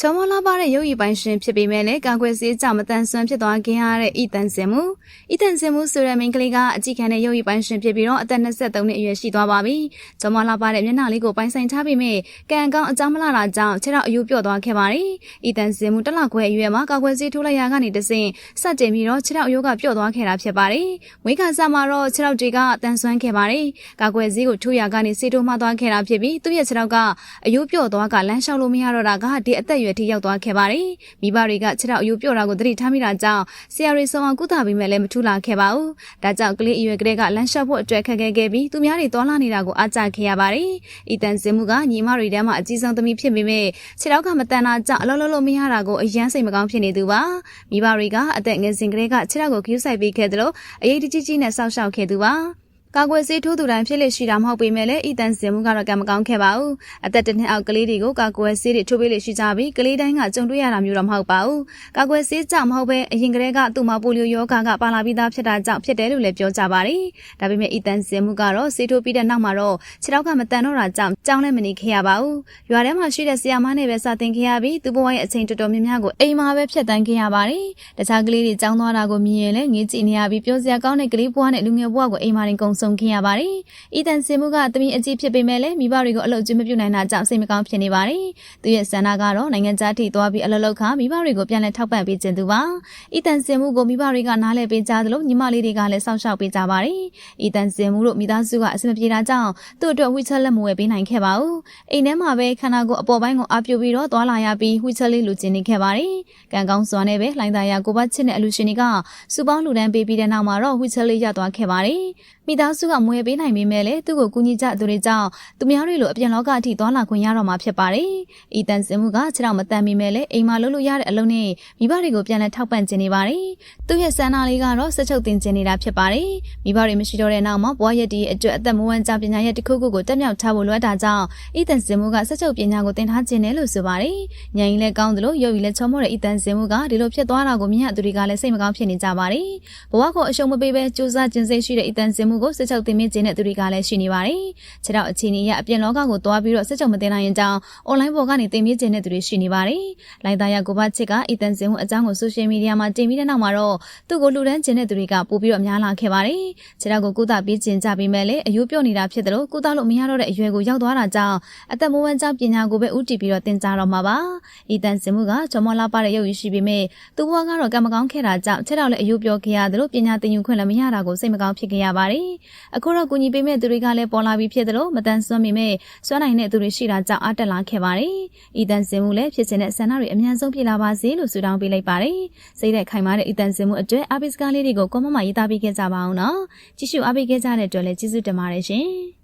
ချောမောလာပါတဲ့ရုပ်ရည်ပိုင်းရှင်ဖြစ်ပေမဲ့လည်းကာကွယ်ဆေးကြောင့်မတန်ဆွမ်းဖြစ်သွားခင်ရတဲ့အီတန်စင်မူအီတန်စင်မူဆိုတဲ့မိန်းကလေးကအကြည့်ခံတဲ့ရုပ်ရည်ပိုင်းရှင်ဖြစ်ပြီးတော့အသက်23နှစ်အရွယ်ရှိသွားပါပြီ။ချောမောလာပါတဲ့မျက်နှာလေးကိုပိုင်ဆိုင်ထားပေမဲ့ကံကောင်းအကြောင်းမလာတာကြောင့်ခြေထောက်အယူပြော့သွားခဲ့ပါတယ်။အီတန်စင်မူတစ်လခွဲအရွယ်မှာကာကွယ်ဆေးထိုးလိုက်ရကနေတဆင့်စတင်ပြီးတော့ခြေထောက်အယူကပြော့သွားခဲ့တာဖြစ်ပါတယ်။ဝိခါစားမှာတော့ခြေထောက်တွေကတန်ဆွမ်းခဲ့ပါတယ်။ကာကွယ်ဆေးကိုထိုးရကနေဆေးထိုးမှသွားခဲ့တာဖြစ်ပြီးသူ့ရဲ့ခြေထောက်ကအယူပြော့သွားကလမ်းလျှောက်လို့မရတော့တာကဒီအသက်အရွယ်ထိရောက်သွားခဲ့ပါပါတယ်။မိဘတွေကခြေထောက်အယိုးပြော့တာကိုသတိထားမိတာကြောင့်ဆရာတွေဆောင်အောင်ကုသပေးမဲ့လည်းမထူလာခဲ့ပါဘူး။ဒါကြောင့်ကလေးအရွယ်ကလေးကလမ်းလျှောက်ဖို့အတွက်ခက်ခဲခဲ့ပြီးသူများတွေတော်လာနေတာကိုအားကျခဲ့ရပါတယ်။အီတန်စင်မှုကညီမတွေထဲမှာအကြီးဆုံးသမီးဖြစ်ပေမဲ့ခြေထောက်ကမတန်တာကြောင့်အလုံးလုံးလုံးမရတာကိုအယမ်းစိတ်မကောင်းဖြစ်နေသူပါ။မိဘတွေကအသက်ငယ်စဉ်ကလေးကခြေထောက်ကိုခရူးဆိုင်ပေးခဲ့တယ်လို့အရေးတကြီးကြီးနဲ့စောက်ရှောက်ခဲ့သူပါ။ ကာကွယ်ဆေးထိုးသူတိုင်းဖြစ်လေရှိတာမဟုတ်ပေမဲ့လည်းဤတန်စင်မှုကတော့ကံမကောင်းခဲ့ပါဘူးအသက်တစ်နှစ်အောက်ကလေးတွေကိုကာကွယ်ဆေးတွေထိုးပေးလေရှိကြပြီးကလေးတိုင်းကကြုံတွေ့ရတာမျိုးတော့မဟုတ်ပါဘူးကာကွယ်ဆေးကြောင့်မဟုတ်ပဲအရင်ကတည်းကသူ့မှာပိုလီယိုရောဂါကပါလာပြီးသားဖြစ်တာကြောင့်ဖြစ်တယ်လို့လည်းပြောကြပါတယ်ဒါပေမဲ့ဤတန်စင်မှုကတော့ဆေးထိုးပြီးတဲ့နောက်မှာတော့ခြေထောက်ကမတန်တော့တာကြောင့်ကြောင်းလည်းမနေခဲ့ရပါဘူးရွာထဲမှာရှိတဲ့ဆရာမနဲ့ပဲစတင်ခဲ့ရပြီးသူ့ဘဝရဲ့အချိန်တော်တော်များများကိုအိမ်မှာပဲဖြတ်တန်းခဲ့ရပါတယ်တခြားကလေးတွေကြောင်းသွားတာကိုမြင်ရင်လည်းငေးကြည့်နေရပြီးပြောစရာကောင်းတဲ့ကလေးဘဝနဲ့လူငယ်ဘဝကိုအိမ်မှာတင်ကုံဆုံခဲ့ရပါတယ်။အီတန်စင်မှုကသမီးအကြီးဖြစ်ပေမဲ့လည်းမိဘတွေကိုအလုပ်ကျွမပြုနိုင်တာကြောင့်စိတ်မကောင်းဖြစ်နေပါတယ်။သူရဲ့ဆန္ဒကတော့နိုင်ငံခြားထိသွားပြီးအလုပ်လုပ်ခမိဘတွေကိုပြန်လည်ထောက်ပံ့ပေးခြင်းသူပါ။အီတန်စင်မှုကိုမိဘတွေကနားလည်ပေးကြသလိုညီမလေးတွေကလည်းစောင့်ရှောက်ပေးကြပါတယ်။အီတန်စင်မှုတို့မိသားစုကအဆင်မပြေတာကြောင့်သူ့အတွက်ဝှီချက်လက်မဝယ်ပေးနိုင်ခဲ့ပါဘူး။အိမ်ထဲမှာပဲခန္ဓာကိုယ်အပေါ်ပိုင်းကိုအားပြုပြီးတော့သွားလာရပြီးဝှီချက်လေးလူကျင်နေခဲ့ပါတယ်။ကံကောင်းစွာနဲ့ပဲလှိုင်းသားရကိုပတ်ချစ်တဲ့အလူရှင်တွေကစူပေါင်းလူတန်းပေးပြီးတဲ့နောက်မှာတော့ဝှီချက်လေးရသွားခဲ့ပါတယ်။မိသားစုကမွေပေးနိုင်ပေမဲ့လည်းသူ့ကိုကူညီကြသူတွေကြောင့်သူများတွေလိုအပြင်လောကအထိသွားလာခွင့်ရတော့မှာဖြစ်ပါတယ်။ဤတန်စင်မှုကခြေထောက်မတန်ပေမဲ့လည်းအိမ်မှာလုပ်လို့ရတဲ့အလုပ်နဲ့မိဘတွေကိုပြန်လည်ထောက်ပံ့ခြင်းနေပါတယ်။သူ့ရဲ့ဆန္ဒလေးကတော့စက်ချုပ်တင်ခြင်းနေတာဖြစ်ပါတယ်။မိဘတွေမရှိတော့တဲ့နောက်မှာဘွားရက်တီအတွက်အသက်မွေးဝမ်းကြောင်းပညာရက်တစ်ခုခုကိုတက်မြောက်ထားဖို့လိုအပ်တာကြောင့်ဤတန်စင်မှုကစက်ချုပ်ပညာကိုသင်ထားခြင်းနဲ့လို့ဆိုပါတယ်။ညင်လည်းကောင်းသလိုရုပ်ရည်လည်းချောမောတဲ့ဤတန်စင်မှုကဒီလိုဖြစ်သွားတာကိုမြင်ရသူတွေကလည်းစိတ်မကောင်းဖြစ်နေကြပါတယ်။ဘဝကိုအရှုံးမပေးဘဲစူးစမ်းခြင်းစိတ်ရှိတဲ့ဤတန်စင်မှုကိုစက်ချုပ်တင်မြင့်ခြင်းတဲ့သူတွေကလည်းရှိနေပါတယ်။ခြေထောက်အခြေအနေရအပြင်လောကကိုသွားပြီးတော့စစ်ချုပ်မတင်နိုင်ရင်ကြောင်းအွန်လိုင်းပေါ်ကနေတင်ပြခြင်းတဲ့သူတွေရှိနေပါတယ်။လိုင်သားရကိုဘချစ်ကအီတန်စင်ကိုအကြောင်းကိုဆိုရှယ်မီဒီယာမှာတင်ပြီးတဲ့နောက်မှာတော့သူ့ကိုလူဒန်းခြင်းတဲ့သူတွေကပို့ပြီးတော့များလာခဲ့ပါတယ်။ခြေထောက်ကိုကုသပေးခြင်းကြပြီးမဲ့လည်းအယိုးပြော့နေတာဖြစ်တယ်လို့ကုသလို့မရတော့တဲ့အရွယ်ကိုရောက်သွားတာကြောင့်အသက်မွေးဝမ်းကြောင်းပညာကိုပဲဥတည်ပြီးတော့တင်ကြတော့မှာပါ။အီတန်စင်မှုကဂျော်မောလာပါတဲ့ရုပ်ရည်ရှိပေမဲ့သူ့ဘဝကတော့ကံမကောင်းခဲ့တာကြောင့်ခြေထောက်လည်းအယိုးပြော့ခဲ့ရတယ်လို့ပညာသင်ယူခွင့်လည်းမရတာကိုစိတ်မကောင်းဖြစ်ခဲ့ရပါတယ်။အခုတော့ကူညီပေးမဲ့သူတွေကလည်းပေါ်လာပြီးဖြစ်တယ်လို့မတန်ဆွမ်းပေမဲ့စွမ်းနိုင်တဲ့သူတွေရှိတာကြောင့်အားတက်လာခဲ့ပါတယ်။ဤတန်စင်မှုလည်းဖြစ်ခြင်းတဲ့ဆန္ဒတွေအများဆုံးပြလာပါစေလို့ဆုတောင်းပေးလိုက်ပါတယ်။စိတ်သက်ခိုင်မာတဲ့ဤတန်စင်မှုအတွက်အားပေးစကားလေးတွေကိုကွန်မမရေးသားပေးခဲ့ကြပါအောင်နော်။ကြည့်ရှုအားပေးခဲ့ကြတဲ့အတွက်လည်းကျေးဇူးတင်ပါတယ်ရှင်။